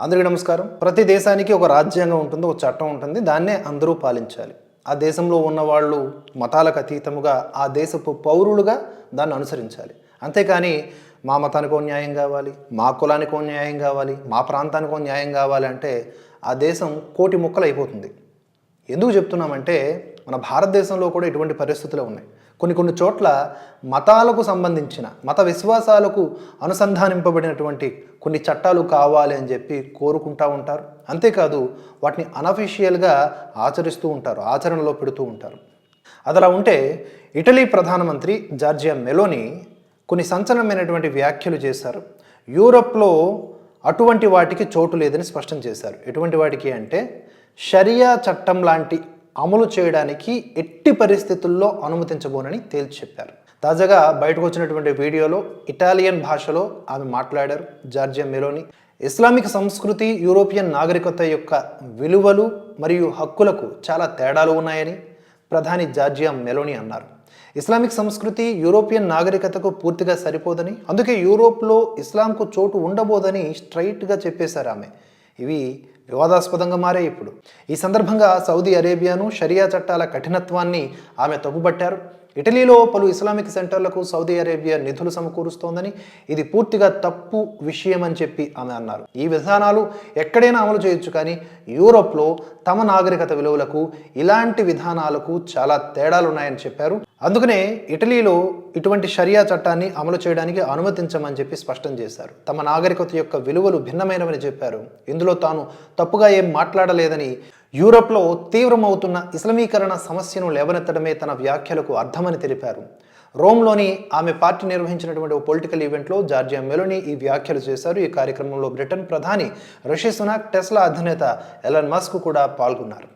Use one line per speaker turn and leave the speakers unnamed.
అందరికీ నమస్కారం. ప్రతి దేశానికి ఒక రాజ్యాంగం ఉంటుంది ఒక చట్టం ఉంటుంది. దాన్నే అందరూ పాలించాలి. ఆ దేశంలో ఉన్న వాళ్ళు మతాలకు అతీతముగా ఆ దేశపు పౌరులుగా దాన్ని అనుసరించాలి. అంతేకాని మా మతానికో న్యాయం కావాలి మా కులానికో న్యాయం కావాలి మా ప్రాంతానికో న్యాయం కావాలి అంటే ఆ దేశం కోటి ముక్కలు అయిపోతుంది. ఎందుకు చెప్తున్నామంటే మన భారతదేశంలో కూడా ఇటువంటి పరిస్థితులు ఉన్నాయి. కొన్ని కొన్ని చోట్ల మతాలకు సంబంధించిన మత విశ్వాసాలకు అనుసంధానింపబడినటువంటి కొన్ని చట్టాలు కావాలి అని చెప్పి కోరుకుంటూ ఉంటారు. అంతేకాదు వాటిని అనఫిషియల్గా ఆచరిస్తూ ఉంటారు ఆచరణలో పెడుతూ ఉంటారు. అదలా ఉంటే ఇటలీ ప్రధానమంత్రి జార్జియా మెలోని కొన్ని సంచలనమైనటువంటి వ్యాఖ్యలు చేశారు. యూరప్లో అటువంటి వాటికి చోటు లేదని స్పష్టం చేశారు. ఎటువంటి వాటికి అంటే షరియా చట్టం లాంటి అమలు చేయడానికి ఎట్టి పరిస్థితుల్లో అనుమతించబోనని తేల్చి చెప్పారు తాజాగా బయటకు వచ్చినటువంటి వీడియోలో ఇటాలియన్ భాషలో ఆమె మాట్లాడారు. జార్జియా మెలోని ఇస్లామిక్ సంస్కృతి యూరోపియన్ నాగరికత యొక్క విలువలు మరియు హక్కులకు చాలా తేడాలు ఉన్నాయని ప్రధాని జార్జియా మెలోని అన్నారు. ఇస్లామిక్ సంస్కృతి యూరోపియన్ నాగరికతకు పూర్తిగా సరిపోదని అందుకే యూరోప్లో ఇస్లాంకు చోటు ఉండబోదని స్ట్రైట్గా చెప్పేశారు ఆమె. ఇవి వివాదాస్పదంగా మారే ఇప్పుడు. ఈ సందర్భంగా సౌదీ అరేబియాను షరియా చట్టాల కఠినత్వాన్ని ఆమె తప్పుబట్టారు ఇటలీలో పలు ఇస్లామిక్ సెంటర్లకు సౌదీ అరేబియా నిధులు సమకూరుస్తోందని ఇది పూర్తిగా తప్పు విషయం అని చెప్పి ఆమె అన్నారు. ఈ విధానాలు ఎక్కడైనా అమలు చేయొచ్చు కానీ యూరోప్లో తమ నాగరికత విలువలకు ఇలాంటి విధానాలకు చాలా తేడాలు ఉన్నాయని చెప్పారు. అందుకనే ఇటలీలో ఇటువంటి షరియా చట్టాన్ని అమలు చేయడానికి అనుమతించమని చెప్పి స్పష్టం చేశారు. తమ నాగరికత యొక్క విలువలు భిన్నమైనవని చెప్పారు. ఇందులో తాను తప్పుగా ఏం మాట్లాడలేదని యూరప్లో తీవ్రమవుతున్న ఇస్లమీకరణ సమస్యను లేవనెత్తడమే తన వ్యాఖ్యలకు అర్థమని తెలిపారు. రోమ్లోని ఆమె పార్టీ నిర్వహించినటువంటి ఓ పొలిటికల్ ఈవెంట్లో జార్జియా మెలోని ఈ వ్యాఖ్యలు చేశారు. ఈ కార్యక్రమంలో బ్రిటన్ ప్రధాని రిషి సునాక్ టెస్లా అధినేత ఎలన్ మస్క్ కూడా పాల్గొన్నారు.